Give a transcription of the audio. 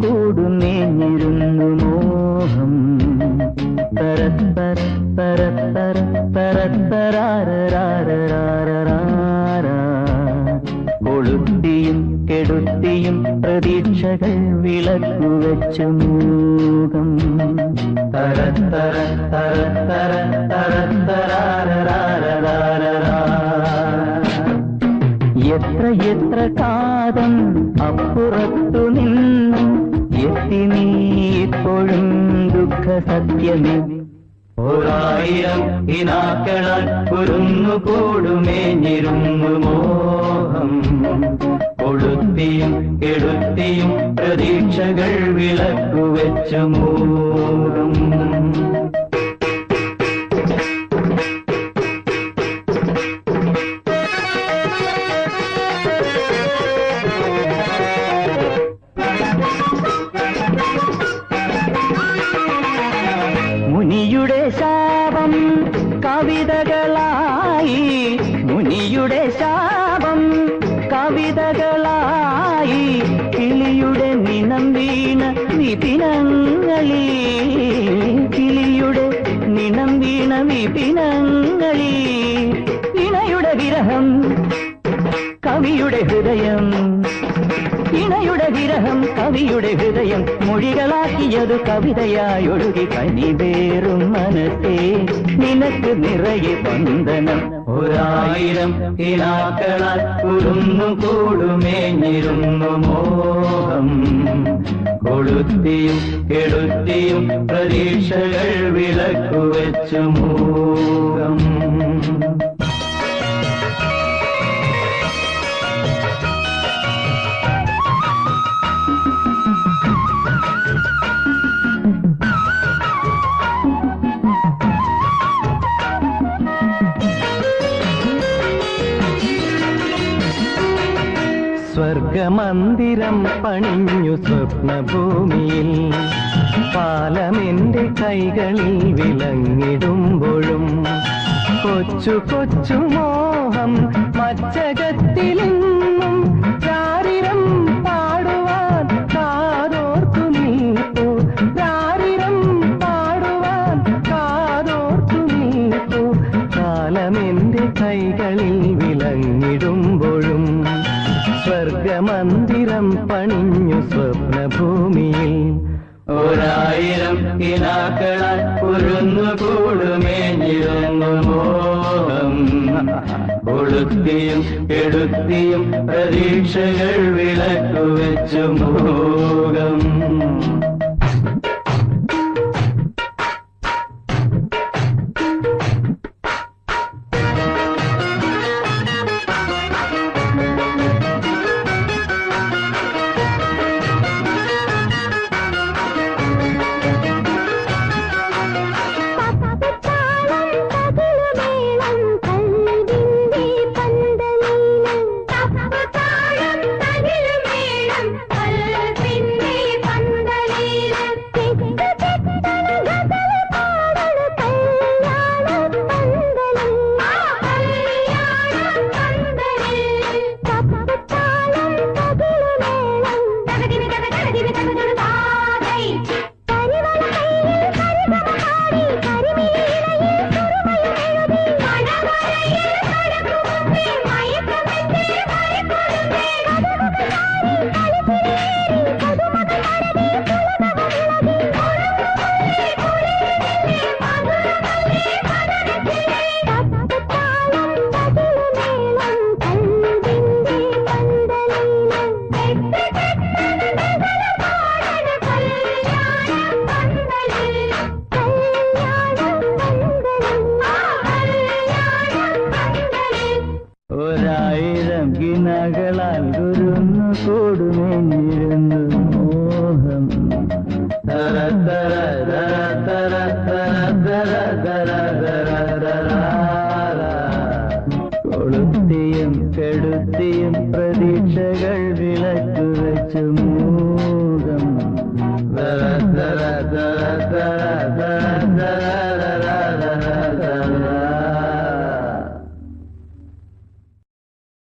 കൂടുമേഞ്ഞിരുന്നു മോഹം. പരസ്പര പരസ്പര പരസ്പരാരാരാരാരാരാ കൊളുത്തിയും കെടുത്തിയും പ്രതീക്ഷകൾ വിളക്കു വെച്ചു മൂകം തര തര തര എത്ര എത്ര കാതം അപ്പുറത്തു നിന്ന് എത്തി നീ ദുഃഖ സത്യമേ ഒരായിരം ഇനാക്കളാൽ കുരുന്നു കൂടുമേഞ്ഞിരുന്നു മോഹം. കൊളുത്തിയും കെടുത്തിയും പ്രതീക്ഷകൾ വിളക്കുവെച്ചു മൂടും മുനിയുടെ ശാപം കവിതകളായി കിളിയുടെ നിണം വീണ വിപിനങ്ങളിൽ. കിളിയുടെ നിണം വീണ വിപിനങ്ങളിൽ. ഇണയുടെ വിരഹം കവിയുടെ ഹൃദയം. ഇണയുടെ വിരഹം കവിയുടെ ഹൃദയം. മൊഴികളാക്കിയതു കവിതയായി ഒഴുകി കനിവേറും മനസ്സേ. നിനക്ക് നിറയെ ബന്ധനം ഒരായിരം കിനാക്കളാൽ കൂടുമേ കൂടുമേഞ്ഞിരുന്നു മോഹം. കൊളുത്തിയും കെടുത്തിയും പ്രതീക്ഷകൾ വിളക്കുവെച്ചു മൂകം സ്വർഗമന്ദിരം പണിഞ്ഞു സ്വപ്നഭൂമിയിൽ. പാലമെന്റെ കൈകളിൽ വിളങ്ങിടുമ്പോഴും കൊച്ചു കൊച്ചു മോഹം മച്ചകത്തിലെന്നും ചാരിരം പാടുവാൻ കാതോർത്തു നീപ്പോ ചാരിരം പാടുവാൻ കാതോർത്തു നീപ്പോ കാലമെന്റെ കൈകളിൽ വിളങ്ങിടുമ്പോഴും സ്വർഗമന്ദിരം പണിഞ്ഞു സ്വപ്നഭൂമിയിൽ. ഒരായിരം കിനാക്കളാൽ കുരുന്നു കൂടുമേഞ്ഞിരുന്നു മോഹം. ഒടുത്തിയും എടുത്തിയും പ്രതീക്ഷകൾ വിളക്കുവെച്ചു മോകം വീണകളാൽ ഗുരുന്ന് കൊടുമെഞ്ഞിരുന്നു മോഹം.